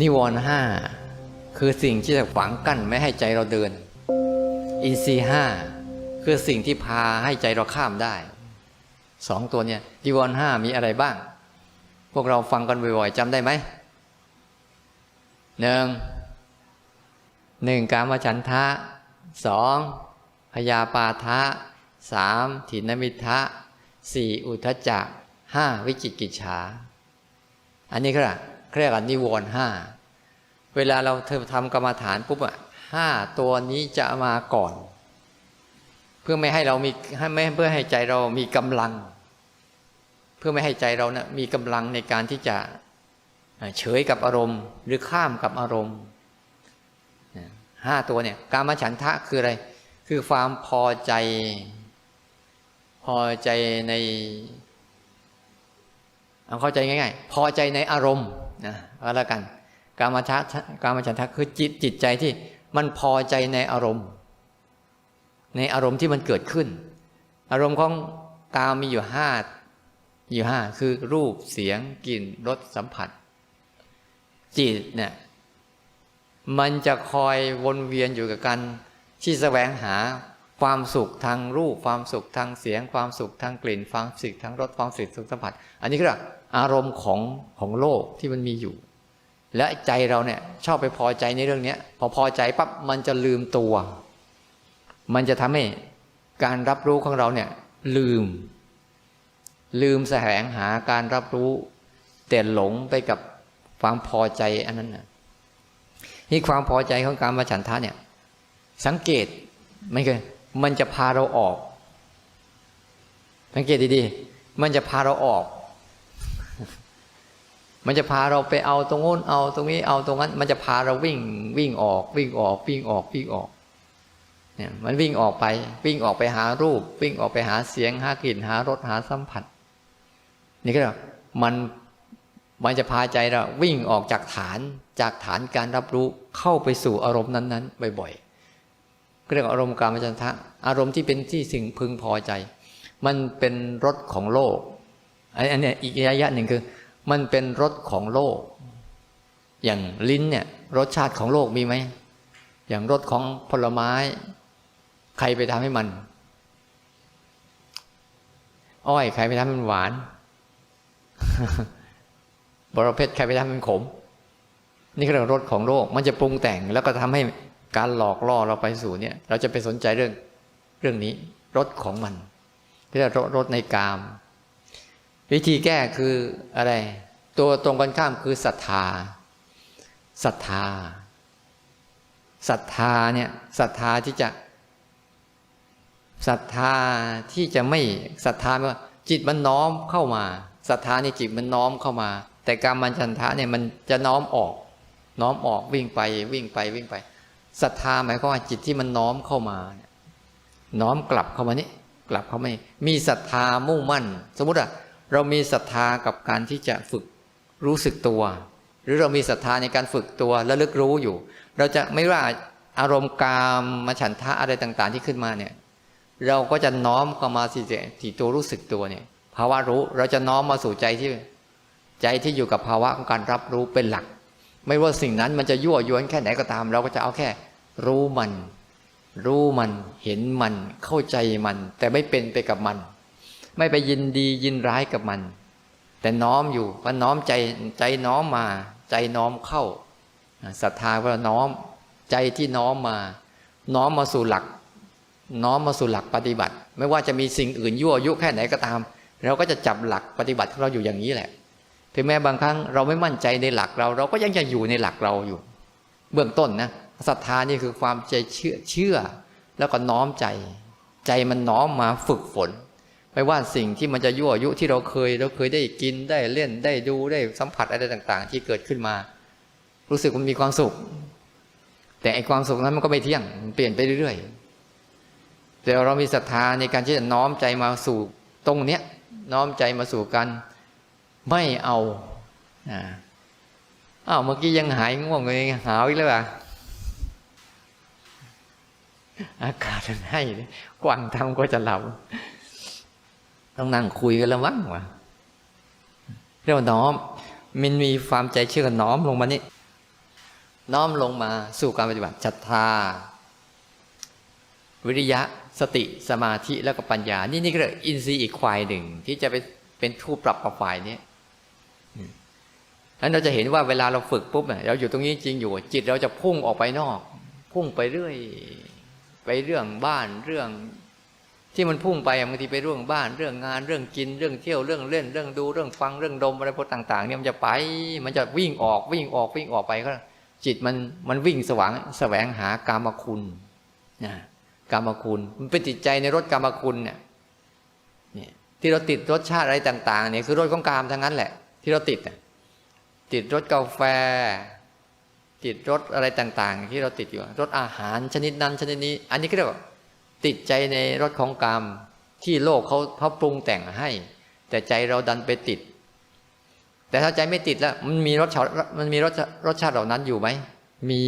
นิวรณ์ห้าคือสิ่งที่จะฝังกั้นไม่ให้ใจเราเดิน อินทรีห้าคือสิ่งที่พาให้ใจเราข้ามได้สองตัวเนี่ยนิวรณ์ห้ามีอะไรบ้าง พวกเราฟังกันบ่อยๆจำได้ไหมหนึ่งหนึ่งกามฉันทะสองพยาปาทะสามถินมิทะสี่อุทจจะห้าวิจิกิจฉา อันนี้ก็ เรียกว่านิวรณ์ห้าเวลาเราเธอทำกรรมฐานปุ๊บอะห้าตัวนี้จะมาก่อน เพื่อไม่ให้เรามีให้ไม่เพื่อให้ใจเรามีกำลัง เพื่อไม่ให้ใจเรานะ่ะมีกำลังในการที่จะเฉยกับอารมณ์ หรือข้ามกับอารมณ์ห้าตัวเนี่ยกามฉันทะคืออะไร คือความพอใจ พอใจในเอาเข้าใจง่ายๆ พอใจในอารมณ์ นะก็แล้วกันกามชะกามฉันทะคือจิตจิตใจที่มันพอใจในอารมณ์ ในอารมณ์ที่มันเกิดขึ้น อารมณ์ของกามมีอยู่ห้าอยู่ห้าคือรูปเสียงกลิ่นรสสัมผัส จิตเนี่ยมันจะคอยวนเวียนอยู่กับการที่แสวงหาความสุขทางรูปความสุขทางเสียง ความสุขทางกลิ่น ความสุขทางรสความสุขทางสัมผัส อันนี้คือ อารมณ์ของของโลกที่มันมีอยู่ และใจเราเนี่ยชอบไปพอใจในเรื่องนี้พอพอใจปั๊บมันจะลืมตัว มันจะทำให้การรับรู้ของเราเนี่ยลืม ลืมแสวงหาการรับรู้แต่หลงไปกับความพอใจอันนั้นนะนี่ความพอใจของการมาฉันทะเนี่ย สังเกตมันคือมันจะพาเราออก สังเกตดีๆ มันจะพาเราออก มันจะพาเราไปเอาตรงโน้นเอาตรงนี้เอาตรงนั้น มันจะพาเราวิ่งวิ่งออกวิ่งออกวิ่งออกวิ่งออกเนี่ยมันวิ่งออกไปวิ่งออกไปหารูป วิ่งออกไปหาเสียงหากลิ่นหารสหาสัมผัส นี่ก็มันมันจะพาใจเราวิ่งออกจากฐานจากฐานการรับรู้เข้าไปสู่อารมณ์นั้นๆบ่อยๆเรียกอารมณ์การมจันทะอารมณ์ที่เป็นที่สิ่งพึงพอใจ มันเป็นรสของโลกอันนี้อีกระยะหนึ่งคือ มันเป็นรสของโลก อย่างลิ้นเนี่ย รสชาติของโลกมีไหม อย่างรสของผลไม้ ใครไปทำให้มัน อ้อย ใครไปทำให้มันหวาน บรเพชรใครไปทำให้มันขม นี่คือรสของโลก มันจะปรุงแต่งแล้วก็ทำให้การหลอกล่อเราไปสู่เนี่ย เราจะไปสนใจเรื่องเรื่องนี้รสของมันที่เรียกรสในกาม วิธีแก้คืออะไร ตัวตรงกันข้ามคือศรัทธาศรัทธาศรัทธาเนี่ยศรัทธาที่จะศรัทธาที่จะไม่ศรัทธาว่าจิตมันน้อมเข้ามาศรัทธาในจิตมันน้อมเข้ามา แต่การมันชันทะเนี่ยมันจะน้อมออก น้อมออกวิ่งไปวิ่งไปวิ่งไปศรัทธาหมายความว่าจิตที่มันน้อมเข้ามา น้อมกลับเข้ามานี่กลับเข้ามามีศรัทธามุ่งมั่น สมมติอะ เรามีศรัทธากับการที่จะฝึกรู้สึกตัว หรือเรามีศรัทธาในการฝึกตัวและลึกรู้อยู่ เราจะไม่ว่าอารมณ์กามมาฉันทะอะไรต่างๆที่ขึ้นมาเนี่ย เราก็จะน้อมเข้ามาสิที่ตัวรู้สึกตัวเนี่ย ภาวะรู้เราจะน้อมมาสู่ใจที่ใจที่อยู่กับภาวะของการรับรู้เป็นหลัก ไม่ว่าสิ่งนั้นมันจะยั่วยวนแค่ไหนก็ตาม เราก็จะเอาแค่รู้มัน รู้มันเห็นมันเข้าใจมัน แต่ไม่เป็นไปกับมัน ไม่ไปยินดียินร้ายกับมัน แต่น้อมอยู่ว่าน้อมใจใจน้อมมา ใจน้อมเข้าศรัทธาว่าน้อมใจที่น้อมมา น้อมมาสู่หลัก น้อมมาสู่หลักปฏิบัติ ไม่ว่าจะมีสิ่งอื่นยั่วยุแค่ไหนก็ตาม เราก็จะจับหลักปฏิบัติของเราอยู่อย่างนี้แหละ ถึงแม้บางครั้งเราไม่มั่นใจในหลักเรา เราก็ยังจะอยู่ในหลักเราอยู่ เบื้องต้นนะศรัทธานี่คือความใจเชื่อเชื่อ แล้วก็น้อมใจ ใจมันน้อมมาฝึกฝน ว่าสิ่งที่มันจะยั่วยุที่เราเคยเราเคยได้กินได้เล่นได้ดูได้สัมผัสอะไรต่าง ๆ ที่เกิดขึ้นมา รู้สึกมันมีความสุข แต่ไอความสุขนั้นมันก็ไม่เที่ยงมันเปลี่ยนไปเรื่อยๆแต่เรามีศรัทธาในการที่จะน้อมใจมาสู่ตรงเนี้ยน้อมใจมาสู่กัน ไม่เอาอ่าอ้าวเมื่อกี้ยังหายง่วงเลยหาวอีกแล้วอะอากาศมันให้กว่างทำก็จะหลับ ต้องนั่งคุยกันแล้วมั้งวะเรียกว่าน้อม มันมีความใจเชื่อน้อมลงมานี่น้อมลงมาสู่การปฏิบัติศรัทธา วิริยะสติสมาธิแล้วก็ปัญญา นี่นี่ก็เรียกอินทรีย์อีกควายหนึ่ง ที่จะเป็นเป็นทูปรับกับฝ่ายนี้นั้นเราจะเห็นว่าเวลาเราฝึกปุ๊บเนี่ยเราอยู่ตรงนี้จริงอยู่ จิตเราจะพุ่งออกไปนอก พุ่งไปเรื่อย ไปเรื่องบ้านเรื่อง ที่มันพุ่งไปบางทีไปเรื่องบ้านเรื่องงานเรื่องกินเรื่องเที่ยวเรื่องเล่น เรื่องดูเรื่องฟังเรื่องดมอะไรพวกต่าง ๆ เนี่ยมันจะไป มันจะวิ่งออกวิ่งออกวิ่งออกไปก็ จิตมันมันวิ่งสว่างแสวงหากามคุณนะกามคุณมันเป็นติดใจในรสกามคุณเนี่ยเนี่ยที่เราติดรสชาติอะไรต่าง ๆ เนี่ยคือรสของกามทั้งนั้นแหละ ที่เราติดติดรสกาแฟ ติดรสอะไรต่าง ๆ ที่เราติดอยู่รสอาหารชนิดนั้นชนิดนี้ อันนี้ก็เรียกว่า ติดใจในรสของกามที่โลกเขาเขาปรุงแต่งให้ แต่ใจเราดันไปติด แต่ถ้าใจไม่ติดแล้ว มันมีรสชาติมันมีรสรสชาติเหล่านั้นอยู่ไหมมี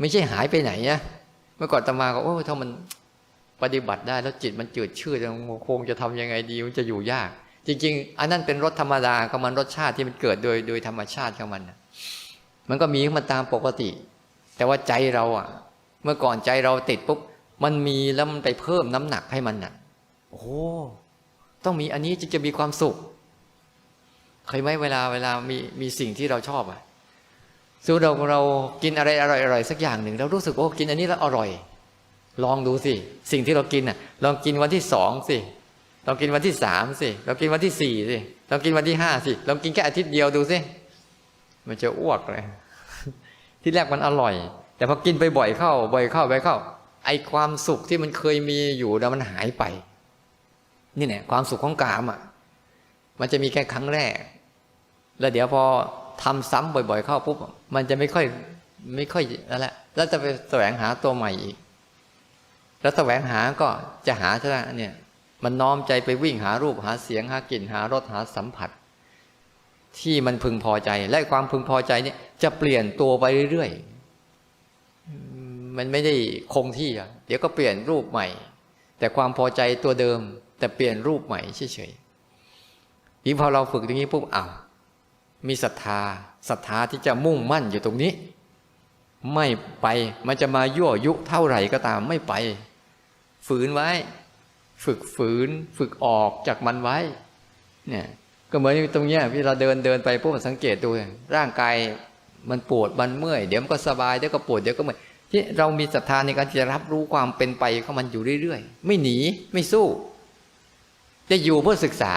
ไม่ใช่หายไปไหนนะเมื่อก่อนตมาก็โอ้ถ้ามันปฏิบัติได้แล้วจิตมันจืดชืดคงจะทำยังไงดีมันจะอยู่ยาก จริง ๆ อันนั้นเป็นรสธรรมดาของมันรสชาติที่มันเกิดโดยโดยธรรมชาติของมันมันก็มีมันตามปกติ แต่ว่าใจเราอะ เมื่อก่อนใจเราติดปุ๊บ มันมีแล้วมันไปเพิ่มน้ำหนักให้มันน่ะ โอ้ ต้องมีอันนี้จึงจะมีความสุข เคยไหมเวลาเวลามีมีสิ่งที่เราชอบอะสู้เราเรากินอะไรอร่อยๆสักอย่างหนึ่งเรารู้สึกโอ้กินอันนี้แล้วอร่อย ลองดูสิ สิ่งที่เรากินอะ ลองกินวันที่สองสิลองกินวันที่สามสิลองกินวันที่สี่สิลองกินวันที่ห้าสิลองกินแค่อาทิตย์เดียวดูสิมันจะอ้วกเลย ที่แรกมันอร่อย แต่พอกินไปบ่อยเข้า บ่อยเข้าบ่อยเข้า ไอความสุขที่มันเคยมีอยู่แล้วมันหายไป นี่เนี่ยความสุขของกามอะ มันจะมีแค่ครั้งแรก แล้วเดี๋ยวพอทำซ้ำบ่อย ๆ เข้าปุ๊บมันจะไม่ค่อยไม่ค่อยนั่นแหละแล้วจะไปแสวงหาตัวใหม่อีก แล้วแสวงหาก็จะหาเท่านั้นเนี่ย มันน้อมใจไปวิ่งหารูปหาเสียงหากลิ่นหารสหาสัมผัส ที่มันพึงพอใจ และความพึงพอใจเนี่ยจะเปลี่ยนตัวไปเรื่อยๆ มันไม่ได้คงที่อะเดี๋ยวก็เปลี่ยนรูปใหม่ แต่ความพอใจตัวเดิม แต่เปลี่ยนรูปใหม่เฉยๆยิ่งพอเราฝึกอย่างนี้ปุ๊บอ้าวมีศรัทธาศรัทธาที่จะมุ่งมั่นอยู่ตรงนี้ ไม่ไปมันจะมายั่วยุเท่าไหร่ก็ตามไม่ไป ฝืนไว้ ฝึกฝืน ฝึกออกจากมันไว้ เนี่ยก็เหมือนตรงเนี้ยพี่เราเดินเดินไปพวกสังเกตดูร่างกายมันปวดมันเมื่อยเดี๋ยวมันก็สบายเดี๋ยวก็ปวดเดี๋ยวก็เมื่อย ที่เรามีศรัทธาในการที่จะรับรู้ความเป็นไปของมันอยู่เรื่อยๆ ไม่หนีไม่สู้ จะอยู่เพื่อศึกษา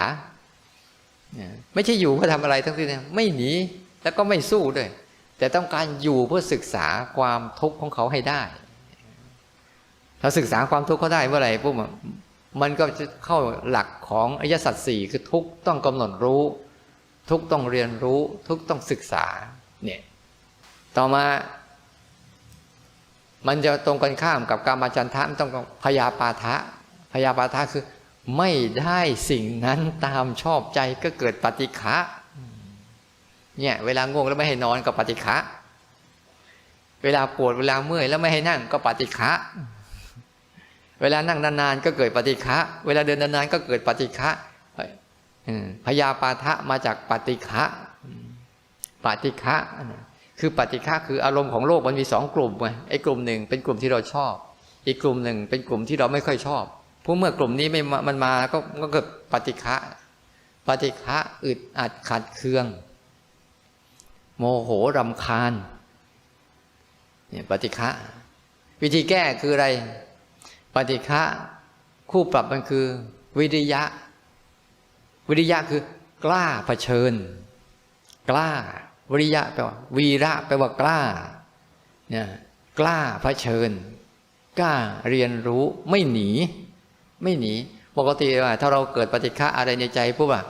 ไม่ใช่อยู่เพื่อทำอะไรทั้งสิ้นไม่หนีแล้วก็ไม่สู้ด้วย แต่ต้องการอยู่เพื่อศึกษาความทุกข์ของเขาให้ได้ถ้าศึกษาความทุกข์เขาได้เมื่อไหร่ปุ๊บมันก็จะเข้าหลักของอริยสัจสี่คือทุกต้องกำหนดรู้ ทุกต้องเรียนรู้ ทุกต้องศึกษาเนี่ยต่อมา มันจะตรงกันข้ามกับการมาจันทะมันต้องพยาปาทะพยาปาทะคือ ไม่ได้สิ่งนั้นตามชอบใจก็เกิดปฏิฆะเนี่ยเวลาง่วงแล้วไม่ให้นอนก็ปฏิฆะเวลาปวดเวลาเมื่อยแล้วไม่ให้นั่งก็ปฏิฆะเวลานั่งนานๆก็เกิดปฏิฆะเวลาเดินนานๆก็เกิดปฏิฆะพยาปาทะมาจากปฏิฆะปฏิฆะ คือปฏิฆะคืออารมณ์ของโลกมันมีสองกลุ่มไงไอ้กลุ่มหนึ่งเป็นกลุ่มที่เราชอบ อีกกลุ่มหนึ่งเป็นกลุ่มที่เราไม่ค่อยชอบพราะเมื่อกลุ่มนี้ไม่มันมาก็ก็เกิดปฏิฆะปฏิฆะอึดอัดขัดเคือง โมโหรำคาญเนี่ยปฏิฆะวิธีแก้คืออะไร ปฏิฆะคู่ปรับมันคือ วิริยะ วิริยะคือกล้าเผชิญ กล้า วิริยะแปลว่า วีระแปลว่ากล้าเนี่ยกล้าเผชิญ กล้าเรียนรู้ไม่หนี ไม่หนี ปกติว่า ถ้าเราเกิดปฏิฆะอะไรในใจปุ๊บอะ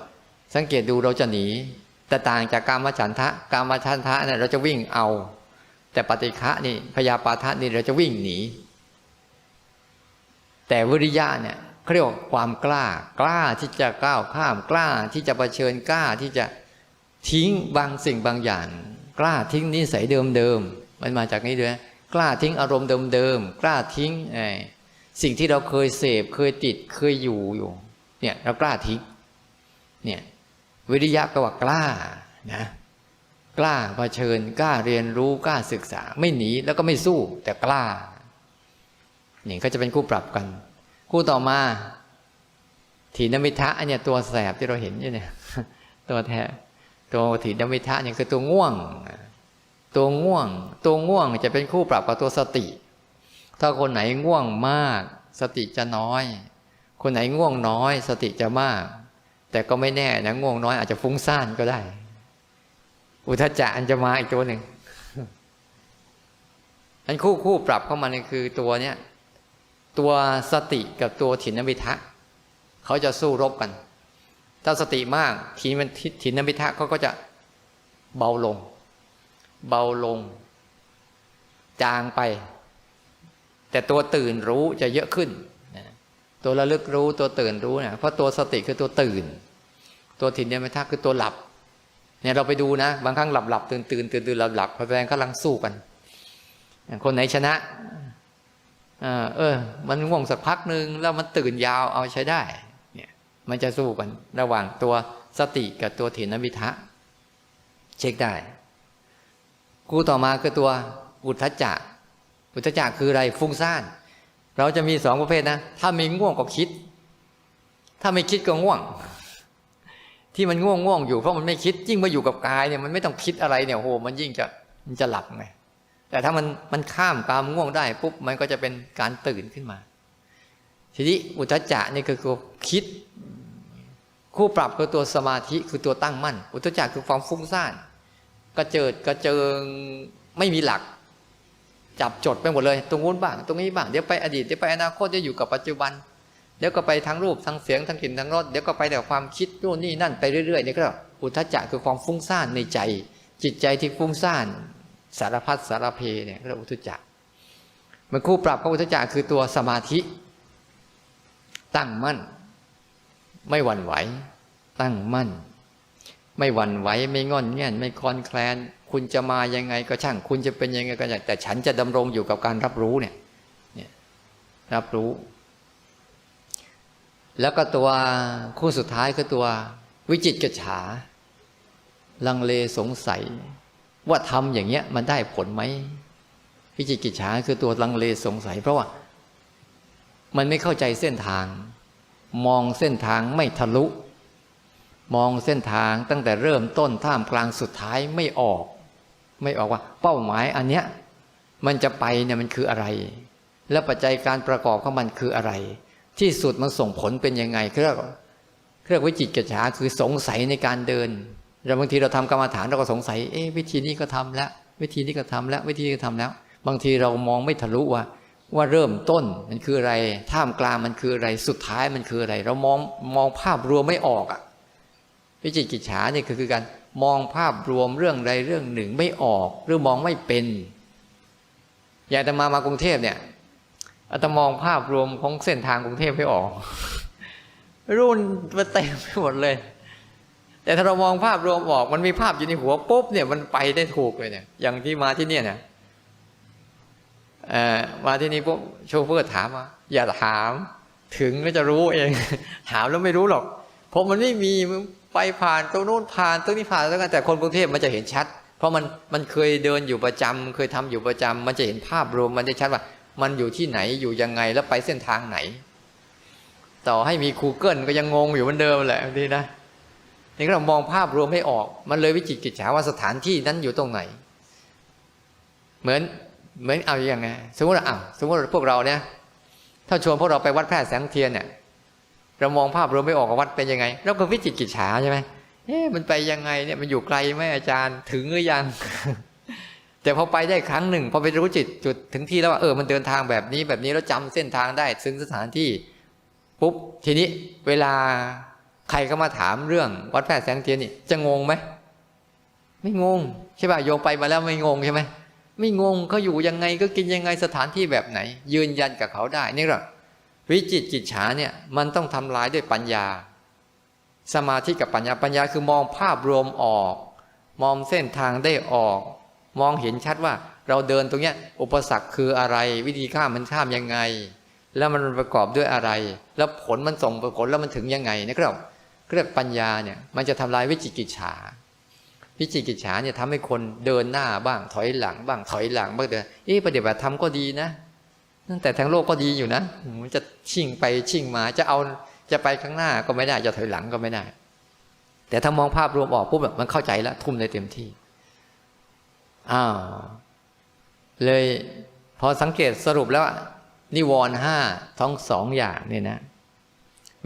สังเกตดูเราจะหนี แต่ต่างจากการมาฉันทะการมาชันทะเนี่ยเราจะวิ่งเอา แต่ปฏิฆะนี่พยาปาทะนี่เราจะวิ่งหนี แต่วิริยะเนี่ยเขาเรียกว่าความกล้ากล้าที่จะก้าวข้ามกล้าที่จะะเผชิญกล้าที่จะ ทิ้งบางสิ่งบางอย่าง กล้าทิ้งนิสัยเดิมๆมันมาจากนี้ด้วยกล้าทิ้งอารมณ์เดิมๆกล้าทิ้งสิ่งที่เราเคยเสพเคยติดเคยอยู่อยู่ เนี่ยเรากล้าทิ้งเนี่ยวิริยะก็ว่ากล้านะกล้าเผชิญกล้าเรียนรู้กล้าศึกษา ไม่หนีแล้วก็ไม่สู้ แต่กล้านี่ก็จะเป็นคู่ปรับกัน คู่ต่อมา ถีนมิทะอันเนี้ยตัวแสบที่เราเห็นอยู่เนี่ย ตัวแท้ ตัวถีนมิทะเนี่ยคือตัวง่วง ตัวง่วง ตัวง่วงจะเป็นคู่ปรับกับตัวสติ ถ้าคนไหนง่วงมาก สติจะน้อย คนไหนง่วงน้อย สติจะมาก แต่ก็ไม่แน่นะง่วงน้อยอาจจะฟุ้งซ่านก็ได้ อุทจจะอันจะมาอีกตัวหนึ่งอันคู่คู่ปรับเข้ามาเนี่ยคือตัวเนี้ยตัวสติกับตัวถินมิทะเขาจะสู้รบกัน ถ้าสติมากทีมันถินมิทะเขาก็จะเบาลง เบาลง จางไป แต่ตัวตื่นรู้จะเยอะขึ้นตัวระลึกรู้ตัวตื่นรู้เนี่ยเพราะตัวสติคือตัวตื่น ตัวถินมิทะคือตัวหลับเนี่ยเราไปดูนะ บางครั้งหลับหลับตื่นตื่นตื่นตื่นหลับหลับพระแสดงกำลังสู้กันคนไหนชนะเออ มันง่วงสักพักหนึ่งแล้วมันตื่นยาวเอาใช้ได้ มันจะสู้กันระหว่างตัวสติกับตัวถินมิทะ เช็คได้กูต่อมาคือตัวอุทธจักอุทธจักคืออะไรฟุ้งซ่านเราจะมีสองประเภทนะ ถ้ามีง่วงก็คิด ถ้าไม่คิดก็ง่วง ที่มันง่วงง่วงอยู่เพราะมันไม่คิด ยิ่งมาอยู่กับกายเนี่ยมันไม่ต้องคิดอะไรเนี่ยโหมันยิ่งจะมันจะหลับไงแต่ถ้ามันมันข้ามความง่วงได้ปุ๊บมันก็จะเป็นการตื่นขึ้นมา ทีนี้อุทจจะนี่คือคิด คู่ปรับคือตัวสมาธิคือตัวตั้งมั่น อุทจจะคือความฟุ้งซ่านกระเจิดกระเจิงไม่มีหลัก จับจดไปหมดเลย ตรงนู้นบ้างตรงนี้บ้างเดี๋ยวไปอดีตเดี๋ยวไปอนาคตเดี๋ยวอยู่กับปัจจุบัน เดี๋ยวก็ไปทางรูปทางเสียงทางกลิ่นทางรสเดี๋ยวก็ไปแต่ความคิดนู่นนี่นั่นไปเรื่อยๆนี่ก็อุทจจะคือความฟุ้งซ่านในใจ จิตใจที่ฟุ้งซ่าน สารพัดสารเพเนี่ยเรียกอุทจักมันคู่ปรับของอุทจักคือตัวสมาธิ ตั้งมั่น ไม่หวั่นไหว ตั้งมั่น ไม่หวั่นไหวไม่งอนเงียนไม่คลอนแคลน คุณจะมายังไงก็ช่าง คุณจะเป็นยังไงก็ช่างแต่ฉันจะดำรงอยู่กับการรับรู้เนี่ยเนี่ยรับรู้ แล้วก็ตัวคู่สุดท้ายคือตัว วิจิตกฉา ลังเลสงสัย ว่าทำอย่างเงี้ยมันได้ผลไหมวิจิตกิจฉาคือตัวลังเลสงสัย เพราะว่า มันไม่เข้าใจเส้นทาง มองเส้นทางไม่ทะลุ มองเส้นทางตั้งแต่เริ่มต้นท่ามกลางสุดท้ายไม่ออก ไม่ออกว่า เป้าหมายอันเนี้ยมันจะไปเนี่ยมันคืออะไร และปัจจัยการประกอบของมันคืออะไร ที่สุดมันส่งผลเป็นยังไงเรียกเรียกวิจิตกิจฉาคือสงสัยในการเดินเราบางทีเราทำกรรมฐานเราก็สงสัยเอ๊ะวิธีนี้ก็ทำแล้ว วิธีนี้ก็ทำแล้ว วิธีนี้ก็ทำแล้ว บางทีเรามองไม่ทะลุว่า ว่าเริ่มต้นมันคืออะไร ท่ามกลางมันคืออะไร สุดท้ายมันคืออะไร เรามองมองภาพรวมไม่ออกอะวิจิกิจฉาเนี่ยคือการมองภาพรวมเรื่องใดเรื่องหนึ่งไม่ออก หรือมองไม่เป็น อย่างแต่มามากรุงเทพเนี่ยอาตมองภาพรวมของเส้นทางกรุงเทพไม่ออกรุ่นมาเต็มไปหมดเลย แต่ถ้าเรามองภาพรวมออก มันมีภาพอยู่ในหัวปุ๊บเนี่ยมันไปได้ถูกเลยเนี่ย อย่างที่มาที่เนี่ยเนี่ย มาที่นี่ปุ๊บโชเฟอร์ถามว่าอย่าถามถึงแล้วจะรู้เอง ถามแล้วไม่รู้หรอก เพราะมันไม่มีไปผ่านตรงโน้นผ่านตรงนี้ผ่านแล้วกันแต่คนกรุงเทพมันจะเห็นชัด เพราะมันมันเคยเดินอยู่ประจำเคยทำอยู่ประจำมันจะเห็นภาพรวมมันจะชัดว่า มันอยู่ที่ไหนอยู่ยังไงแล้วไปเส้นทางไหน ต่อให้มี Google ก็ยังงงอยู่เหมือนเดิมแหละทีนะนี่เรามองภาพรวมให้ออก มันเลยวิจิตกิจฉาว่าสถานที่นั้นอยู่ตรงไหน เหมือน เหมือนเอาอย่างไงสมมติว่าอ้าวสมมติพวกเราเนี่ย ถ้าชวนพวกเราไปวัดแพร่แสงเทียนเนี่ยเรามองภาพรวมไม่ออกวัดเป็นยังไงเราก็วิจิตกิจฉาใช่ไหมเอ๊ะมันไปยังไงเนี่ยมันอยู่ไกลไหมอาจารย์ถึงหรือยัง แต่พอไปได้ครั้งหนึ่งพอไปรู้จิตจุดถึงที่แล้วว่าเออมันเดินทางแบบนี้แบบนี้แล้วจำเส้นทางได้ถึงสถานที่ปุ๊บทีนี้เวลาใครก็มาถามเรื่อง วัดแพร่แสงเทียนนี่จะงงไหมไม่งงใช่ป่ะโยมไปมาแล้วไม่งงใช่ไหม ไม่งงเขาอยู่ยังไงก็กินยังไงสถานที่แบบไหน ยืนยันกับเขาได้นี่หรอวิจิตจิตฉาเนี่ยมันต้องทำลายด้วยปัญญา สมาธิกับปัญญาปัญญาคือมองภาพรวมออก มองเส้นทางได้ออก มองเห็นชัดว่าเราเดินตรงเนี้ยอุปสรรคคืออะไรวิธีข้ามมันข้ามยังไง แล้วมันประกอบด้วยอะไร แล้วผลมันส่งผลแล้วมันถึงยังไงนะครับเรียกปัญญาเนี่ยมันจะทำลายวิจิกิจฉา วิจิกิจฉาเนี่ยทำให้คนเดินหน้าบ้าง ถอยหลังบ้าง ถอยหลังบ้างเดินเอ๊ะปฏิบัติธรรมก็ดีนะตั้งแต่ทางโลกก็ดีอยู่นะมันจะชิ่งไปชิ่งมาจะเอาจะไปข้างหน้าก็ไม่ได้ จะถอยหลังก็ไม่ได้ แต่ถ้ามองภาพรวมออกปุ๊บแบบมันเข้าใจแล้วทุ่มได้เต็มที่อ้าวเลยพอสังเกตสรุปแล้วนิวรณ์ห้าทั้งสองอย่างเนี่ยนะ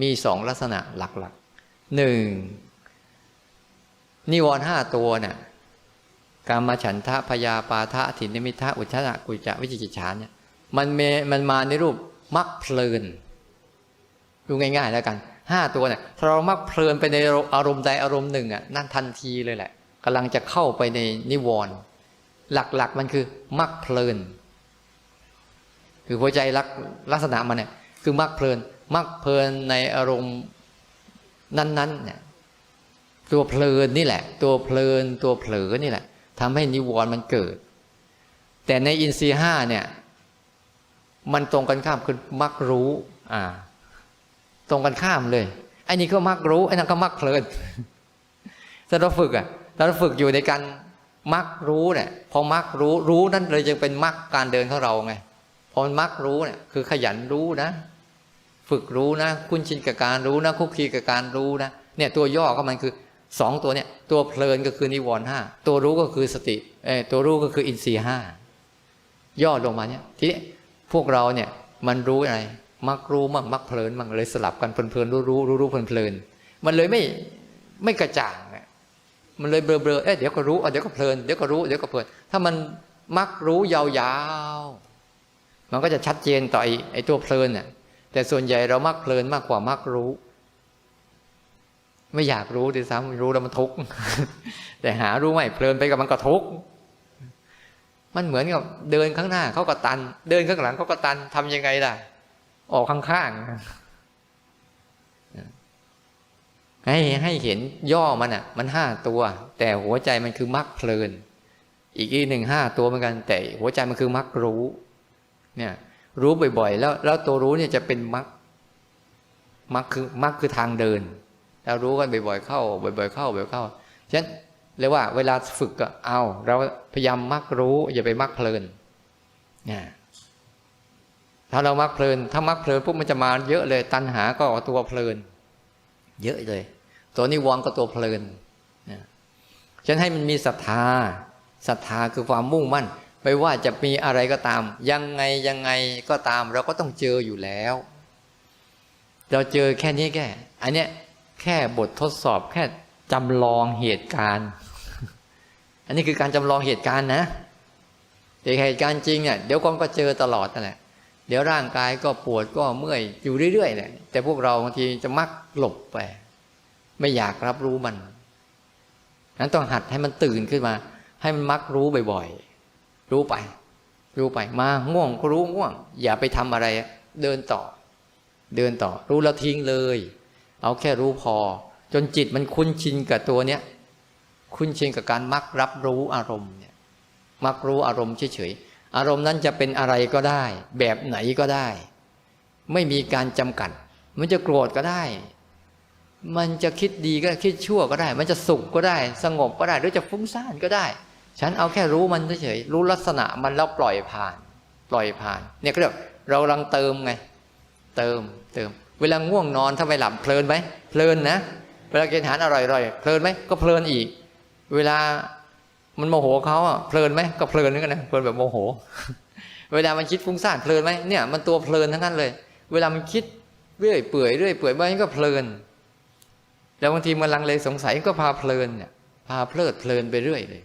มีสองลักษณะหลักๆหนึ่ง นิวรณ์ห้าตัวเนี่ยกามฉันทะพยาปาทะถินนิมิทะอุชนะกุจจะวิจิกิจฉานเนี่ยมันเมมันมาในรูปมักเพลิน ดูง่าย ๆ แล้วกันห้าตัวเนี่ยถ้าเรามักเพลินไปในอารมณ์ใดอารมณ์หนึ่งอะนั่นทันทีเลยแหละกำลังจะเข้าไปในนิวรณ์หลักๆมันคือมักเพลิน คือหัวใจลักลักษณะมันเนี่ยคือมักเพลิน มักเพลินในอารมณ์นั้นๆเนี่ย ตัวเพลินนี่แหละ ตัวเพลินตัวเผลอนี่แหละทำให้นิวรณ์มันเกิด แต่ในอินทรีห้าเนี่ย มันตรงกันข้ามคือมักรู้ อ่า ตรงกันข้ามเลยไอ้นี่ก็มักรู้ไอ้นั่นก็มักเพลินถ้าเราฝึกอะเราฝึกอยู่ในการมักรู้เนี่ยพอมักรู้รู้นั่นเลยจึงเป็นมักการเดินของเราไงพอมันมักรู้เนี่ยคือขยันรู้นะ ฝึกรู้นะ คุ้นชินกับการรู้นะคุกคีกับการรู้นะเนี่ยตัวย่อก็มันคือ สองตัวเนี่ยตัวเพลินก็คือนิวรณ์ห้าตัวรู้ก็คือสติเอตัวรู้ก็คืออินทรีย์ห้าย่อลงมาเนี่ยทีนี้พวกเราเนี่ยมันรู้อะไรมักรู้มั่งมักเพลินมั่งเลยสลับกันเพลินๆรู้รู้รู้รู้เพลินเพลินมันเลยไม่ไม่กระจ่างมันเลยเบลอๆเอ๊ะเดี๋ยวก็รู้เดี๋ยวก็เพลินเดี๋ยวก็รู้เดี๋ยวก็เพลิน ถ้ามันมักรู้ยาวๆมันก็จะชัดเจนต่อไอ้ไอ้ตัวเพลินเนี่ยแต่ส่วนใหญ่เรามักเพลินมากกว่ามักรู้ ไม่อยากรู้ด้วยซ้ำรู้แล้วมันทุกข์แต่หารู้ไม่เพลินไปกับมันก็ทุกข์มันเหมือนกับเดินข้างหน้าเขาก็ตัน เดินข้างหลังเขาก็ตันทำยังไงได้ออกข้างๆให้ให้เห็นย่อมันอะ มันห้าตัว แต่หัวใจมันคือมักเพลิน อีกอีหนึ่งห้าตัวเหมือนกัน แต่หัวใจมันคือมักรู้ เนี่ย รู้บ่อยๆแล้ว แล้วตัวรู้เนี่ยจะเป็นมักมักคือมักคือทางเดิน เรารู้กันบ่อยๆเข้า บ่อยๆเข้าบ่อยๆเข้าฉะนั้นเรียกว่าเวลาฝึกก็เอา เราพยายามมักรู้ อย่าไปมักเพลินนี่ยถ้าเรามักเพลิน ถ้ามักเพลินปุ๊บมันจะมาเยอะเลย ตัณหาก็ตัวเพลิน เยอะเลย ตัวนิวรณ์ก็ตัวเพลินนะฉันให้มันมีศรัทธาศรัทธาคือความมุ่งมั่น ไม่ว่าจะมีอะไรก็ตาม ยังไงยังไงก็ตาม เราก็ต้องเจออยู่แล้ว เราเจอแค่นี้แค่อันเนี้ย แค่บททดสอบแค่จำลองเหตุการณ์ อันนี้คือการจำลองเหตุการณ์นะแต่เหตุการณ์จริงเนี่ยเดี๋ยวก็เจอตลอดนั่นแหละเดี๋ยวร่างกายก็ปวดก็เมื่อยอยู่เรื่อยๆเนี่ยแต่พวกเราบางทีจะมักหลบไป ไม่อยากรับรู้มันนั้นต้องหัดให้มันตื่นขึ้นมา ให้มันมักรู้บ่อยๆ รู้ไป รู้ไปมาง่วงก็รู้ง่วง อย่าไปทำอะไร เดินต่อ เดินต่อ รู้แล้วทิ้งเลย เอาแค่รู้พอ จนจิตมันคุ้นชินกับตัวเนี้ยคุ้นชินกับการมักรับรู้อารมณ์เนี่ยมักรู้อารมณ์เฉยๆอารมณ์นั้นจะเป็นอะไรก็ได้ แบบไหนก็ได้ ไม่มีการจำกัด มันจะโกรธก็ได้ มันจะคิดดีก็คิดชั่วก็ได้ มันจะสุขก็ได้ สงบก็ได้ หรือจะฟุ้งซ่านก็ได้ ฉันเอาแค่รู้มันเฉยๆรู้ลักษณะมันแล้วปล่อยผ่าน ปล่อยผ่าน เนี่ยก็เรียกเรากำลังเติมไง เติมเติม เวลาง่วงนอนถ้าไมหลับเพลินไหมเพลินนะ เวลากินอาหารอร่อยๆเพลินไหมก็เพลินอีก เวลามันโมโหเขาอะเพลินไหมก็เพลินนี่กันนะเพลินแบบโมโห เวลามันคิดฟุ้งซ่านเพลินไหมเนี่ยมันตัวเพลินทั้งนั้นเลย เวลามันคิดเรื่อยเปื่อยเรื่อยเปื่อยมันก็เพลิน แล้วบางทีมันลังเลสงสัยก็พาเพลินเนี่ยพาเพลิดเพลินไปเรื่อยเลย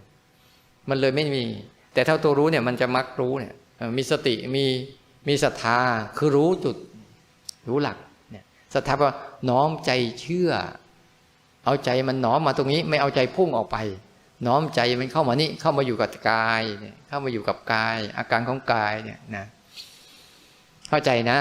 มันเลยไม่มี แต่ถ้าตัวรู้เนี่ยมันจะมักรู้เนี่ยมีสติมีมีศรัทธาคือรู้จุดรู้หลัก ศรัทธาว่าน้อมใจเชื่อ เอาใจมันน้อมมาตรงนี้ ไม่เอาใจพุ่งออกไป น้อมใจมันเข้ามานี่เข้ามาอยู่กับกายเนี่ยเข้ามาอยู่กับกาย อาการของกายเนี่ยนะ เข้าใจนะ